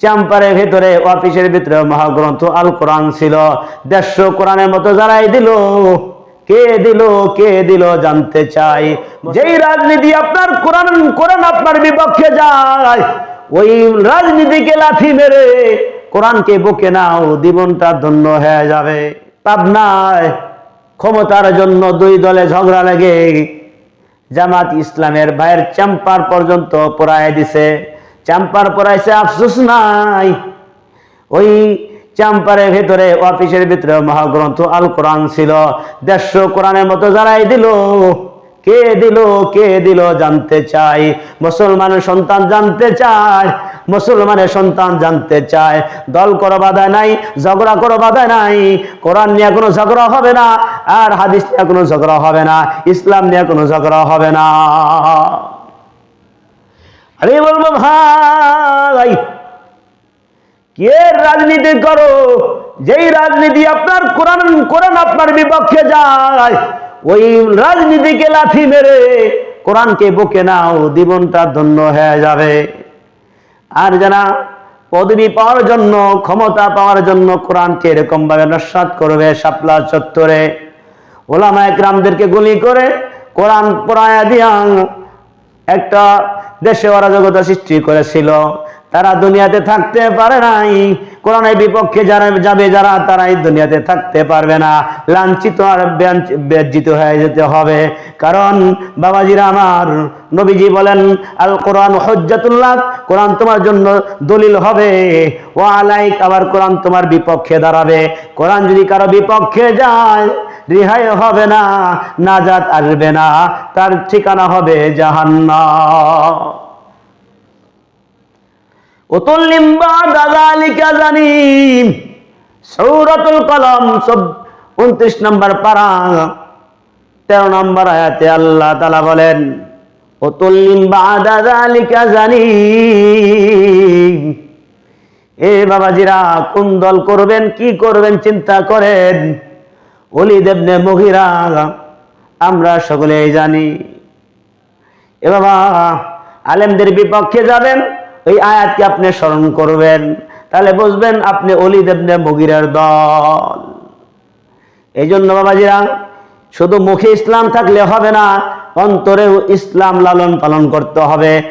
চাম্পারের ভেতরে, অফিসের ভিতরে মহাগ্রন্থ আল কোরআন ছিল। দেড়শো কোরআনের মতো যারাই দিল, কে দিল কে দিল জানতে চাই। যেই রাজনীতি আপনার কোরআন কোরআন আপনার বিপক্ষে যায়, ওই রাজনীতিকে লাথি মেরে কোরআনকে বুকে নাও, জীবনটা ধন্য হয়ে যাবে। পাবনায় ক্ষমতার জন্য দুই দলে ঝগড়া লেগে জামাত ইসলামের ভাইয়ের চাম্পার পর্যন্ত পড়ায় দিছে। চাম্পার পড়াইছে আফসোস নাই। ওই চাম্পারের ভেতরে, অফিসের ভিতরে মহাগ্রন্থ আল কোরআন ছিল। দেড়শো কোরআনের মতো যারাই দিল, কে দিল কে দিল জানতে চাই মুসলমানের সন্তান জানতে চায়, মুসলমানের সন্তান জানতে চায়। দল করো বাধা নাই, ঝগড়া করো বাধা নাই। কোরআন নিয়ে কোনো ঝগড়া হবে না, আর হাদিস নিয়ে কোনো ঝগড়া হবে না, ইসলাম নিয়ে কোনো ঝগড়া হবে না। আরে বলব, ভাই কে রাজনীতি করো? যেই রাজনীতি আপনার কোরআন কোরআন আপনার বিপক্ষে যায়, ওই রাজনীতিকে লাথি মেরে কোরআনকে বুকে নাও, জীবনটা ধন্য হয়ে যাবে। আর যারা পদবি পাওয়ার জন্য, ক্ষমতা পাওয়ার জন্য কোরআনকে এরকম ভাবে নস্বাত করবে শাপলা চত্বরে, ওলামা একরামদেরকে গুলি করে কোরআন পড়ায়া দিয়া একটা দেশে অরাজকতা সৃষ্টি করেছিল। তারা দুনিয়াতে থাকতে পারে নাই। কোরআনের বিপক্ষে যারা যাবে যারা তারা দুনিয়াতে থাকতে পারবে না। লাঞ্ছিত আর বেজ্জিত হয়ে যেতে হবে। কারণ বাবাজিরা আমার নবীজি বলেন, আল কোরআন হজ্জাতুল্লাহ, কোরআন তোমার জন্য দলিল হবে। ও আলাইক, আবার কোরআন তোমার বিপক্ষে দাঁড়াবে। কোরআন যদি কারও বিপক্ষে যায়, রিহাই হবে না, নাজাত আসবে না। তার ঠিকানা হবে জাহান্নাম। সূরাতুল 29 নম্বর 13 নম্বর আয়াতে আল্লাহ তাআলা বলেন জানিম। এ বাবাজিরা, কোন দল করবেন, কি করবেন, চিন্তা করেন। অলি দেবনে মহিরা আমরা সকলেই জানি। এ বাবা, আলেমদের বিপক্ষে যাবেন ওই আয়াতকে আপনি স্মরণ করবেন। তাহলে বুঝবেন আপনি অলি দেবনে মগিরার দল। এই জন্য বাবাজিরা, শুধু মুখে ইসলাম থাকলে হবে না, অন্তরেও ইসলাম লালন পালন করতে হবে।